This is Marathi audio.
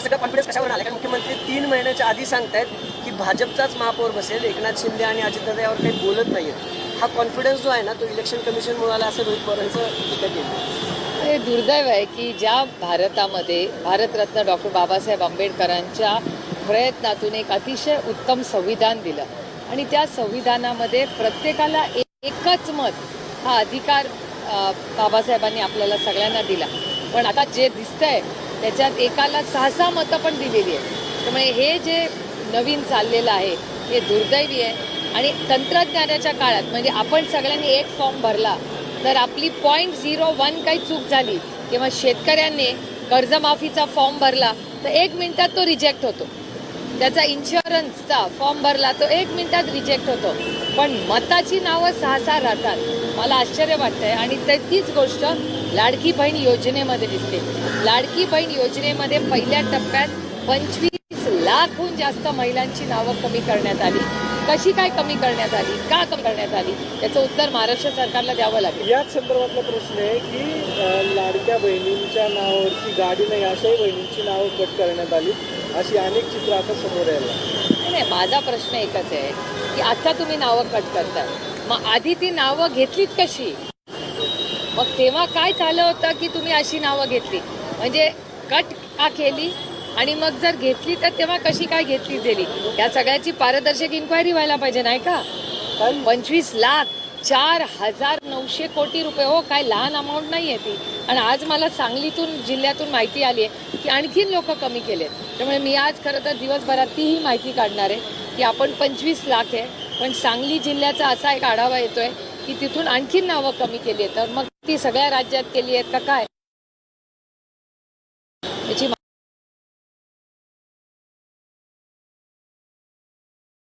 सगळा कॉन्फिडन्स कशावर आला कारण मुख्यमंत्री तीन महिन्याच्या आधी सांगतायत की भाजपचाच महापौर बसेल एकनाथ शिंदे आणि अजितदादा यावर काही बोलत नाहीयेत. हा कॉन्फिडन्स जो आहे ना तो इलेक्शन कमिशन आला असं रोहित पवारांचं हे दुर्दैव आहे की ज्या भारतामध्ये भारतरत्न डॉक्टर बाबासाहेब आंबेडकरांच्या प्रयत्नातून एक अतिशय उत्तम संविधान दिलं. आणि त्या संविधानामध्ये प्रत्येकाला एकच मत हा अधिकार बाबासाहेबांनी आपल्याला सगळ्यांना दिला. पण आता जे दिसतंय त्याच्यात एकाला सहा सहा मतं पण दिलेली आहे त्यामुळे हे जे नवीन चाललेलं आहे हे दुर्दैवी आहे. आणि तंत्रज्ञानाच्या काळात म्हणजे आपण सगळ्यांनी एक फॉर्म भरला तर आपली पॉईंट झिरो वन काही चूक झाली किंवा शेतकऱ्यांनी कर्जमाफीचा फॉर्म भरला तर एक मिनिटात तो रिजेक्ट होतो. त्याचा इन्शुरन्सचा फॉर्म भरला तो एक मिनिटात रिजेक्ट होतो. पण मताची नावं सहा सहा राहतात. मला आश्चर्य वाटतंय. आणि ते तीच गोष्ट लाडकी बहीण योजनेमध्ये दिसते. लाडकी बहीण योजनेमध्ये पहिल्या टप्प्यात पंचवीस लाखहून जास्त महिलांची नावं कमी करण्यात आली. कशी काय कमी करण्यात आली? का कमी करण्यात आली? याचं उत्तर महाराष्ट्र सरकारला द्यावं लागेल. याच संदर्भातला प्रश्न आहे की लाडक्या बहिणींच्या नावावरती गाडी नाही अशाही बहिणींची नावं कट करण्यात आली. अशी अनेक चित्र आता समोर यायला नाही माझा प्रश्न एकच आहे की आता तुम्ही नावं कट करताय. मग आधी ती नावं घेतलीत कशी? मग तेव्हा काय झालं होतं की तुम्ही अशी नावं घेतली? म्हणजे कट का केली? आणि मग जर घेतली तर तेव्हा कशी काय घेतली गेली? या सगळ्याची पारदर्शक इन्क्वायरी व्हायला पाहिजे नाही का? पंचवीस लाख चार हजार नऊशे कोटी रुपये हो काय लहान अमाऊंट नाही आहे ती. आणि आज मला सांगलीतून जिल्ह्यातून माहिती आली आहे की आणखीन लोक कमी केलेत. त्यामुळे मी आज खरं तर दिवसभरात तीही माहिती काढणार आहे की आपण पंचवीस लाख आहे पण सांगली जिल्ह्याचा असा एक आढावा येतोय की तिथून आणखी नावं कमी केली आहेत. तर मग ती सगळ्या राज्यात केली आहेत का काय?